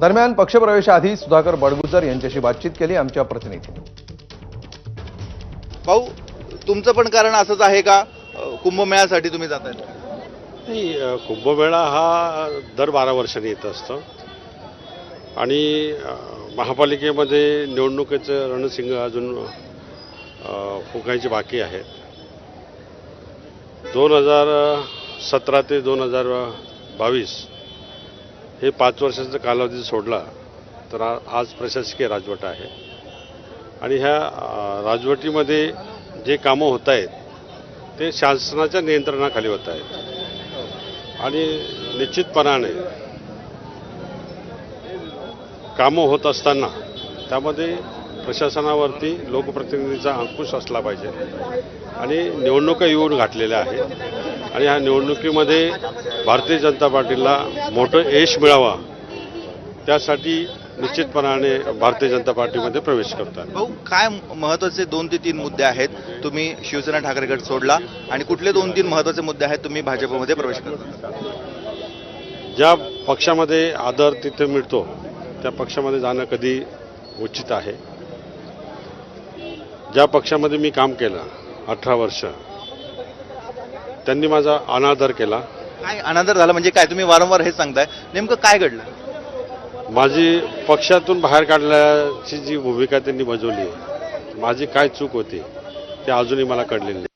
दरम्यान पक्षप्रवेशाआधी सुधाकर बडगुजर यांच्याशी बातचीत केली आमच्या प्रतिनिधींनी भाऊ तुमचं पण कारण असंच आहे का? कुंभमेळ्यासाठी तुम्ही जाताय? नाही कुंभमेळा हा दर बारा वर्षांनी येत असतो. आणि महापालिकेमध्ये निवडणुकीचं रणसिंग अजून फुकायचे बाकी आहेत दोन हजार सतरा ते दोन हजार बावीस हे पाच वर्षाचा कालावधी सोडला तर आज प्रशासकीय राजवट आहे. आणि ह्या राजवटीमध्ये जे कामं होत आहेत ते शासनाच्या नियंत्रणाखाली होत आहेत. आणि निश्चितपणाने कामं होत असताना त्यामध्ये प्रशासनावरती लोकप्रतिनिधीचा अंकुश असला पाहिजे. आणि निवडणुका येऊन घातलेल्या आहेत. आणि ह्या निवडणुकीमध्ये भारतीय जनता पार्टीला मोठं यश मिळावं त्यासाठी निश्चितपणाने भारतीय जनता पार्टीमध्ये प्रवेश करतात. भाऊ काय महत्त्वाचे दोन ते तीन मुद्दे आहेत तुम्ही शिवसेना ठाकरे गट सोडला आणि कुठले दोन तीन महत्त्वाचे मुद्दे आहेत तुम्ही भाजपमध्ये प्रवेश करता? ज्या पक्षामध्ये आदर तिथे मिळतो त्या पक्षामध्ये जाणं कधी उचित आहे. ज्या पक्षामध्ये मी काम केलं अठरा वर्ष त्यांनी माझा अनादर केला. काय अनादर झाला? म्हणजे काय? तुम्ही वारंवार हे सांगताय. नेमकं काय घडलं? माझी पक्षातून बाहेर काढण्याची जी भूमिका त्यांनी बजावली माझी काय चूक होती ते अजूनही मला कळलेली नाही.